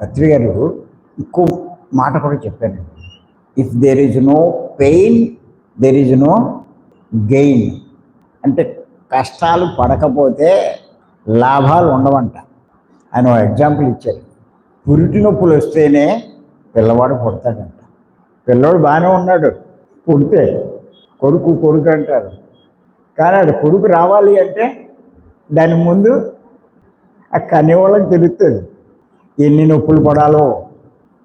పత్రి గారు ఇంకో మాట కూడా చెప్పాను if there is no pain there is no gain అంటే కష్టాలు పడకపోతే లాభాలు ఉండవంట. ఆయన ఎగ్జాంపుల్ ఇచ్చారు. పురిటి నొప్పులు వస్తేనే పిల్లవాడు పుడతాడంట. పిల్లవాడు బాగానే ఉన్నాడు. పుడితే కొడుకు కొడుకు అంటారు. కానీ అది కొడుకు రావాలి అంటే దాని ముందు ఆ కనివాళ్ళకి తెలుస్తుంది ఎన్ని నొప్పులు పడాలో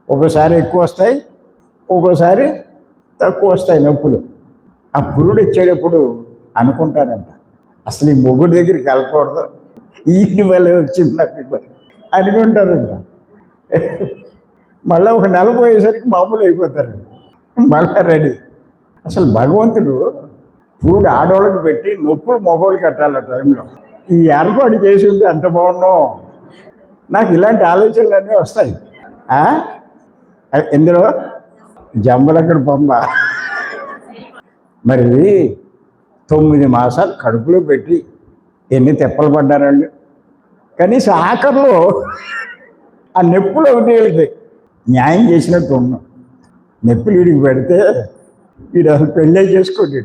ఒకసారి ఎక్కువ వస్తాయి ఒక్కోసారి తక్కువ వస్తాయి నొప్పులు. ఆ పురుడు వచ్చేటప్పుడు అనుకుంటారంట అసలు ఈ మొగుడు దగ్గరికి వెళ్ళకూడదు ఈయన వల్ల వచ్చింది నాకు అనుకుంటారంట మళ్ళీ ఒక నెల పోయేసరికి మామూలు అయిపోతారు. మళ్ళీ రెడీ. అసలు భగవంతుడు పురుడు ఆడవాళ్ళకి పెట్టి నొప్పులు మొగోళ్ళు కట్టాలి ఆ టైంలో. ఈ ఏర్పాటు చేసి ఉంటే ఎంత బాగున్నావు నాకు ఇలాంటి ఆలోచనలు అన్నీ వస్తాయి. ఆ? ఎందులో? జంబలక్కడ బొమ్మ. మరి తొమ్మిది మాసాలు కడుపులో పెట్టి ఎన్ని తెప్పలు పడ్డారండి? కనీసం ఆఖరిలో ఆ నొప్పులు ఒకటి వెళితే న్యాయం చేసినట్టు ఉన్నాం. నొప్పులు వీడికి పెడితే వీడు అసలు పెళ్ళే చేసుకోండి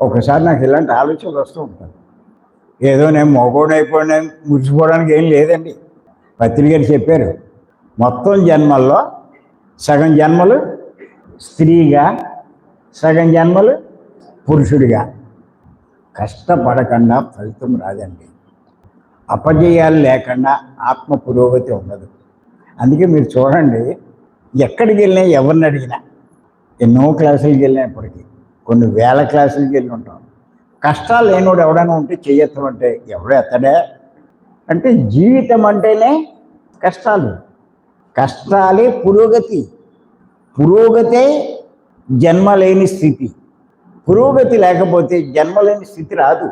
ఒకసారి నాకు ఇలాంటి ఆలోచనలు వస్తూ ఉంటాయి. ఏదో నేను మగోడు అయిపోయినా మురిసిపోవడానికి ఏం లేదండి. పత్రికలు చెప్పారు మొత్తం జన్మల్లో సగం జన్మలు స్త్రీగా సగం జన్మలు పురుషుడిగా. కష్టపడకుండా ఫలితం రాదండి. అపజయాలు లేకుండా ఆత్మ పురోగతి ఉండదు. అందుకే మీరు చూడండి ఎక్కడికి వెళ్ళినా ఎవరిని అడిగినా ఎన్నో క్లాసులకి వెళ్ళినప్పటికీ కొన్ని వేల క్లాసులకి వెళ్ళి ఉంటాం. కష్టాలు లేనోడు ఎవడైనా ఉంటే చెయ్యొత్తం అంటే ఎవడు ఎత్తడే? అంటే జీవితం అంటేనే కష్టాలు. కష్టాలే పురోగతి. పురోగతే జన్మ లేని స్థితి. పురోగతి లేకపోతే జన్మ లేని స్థితి రాదు.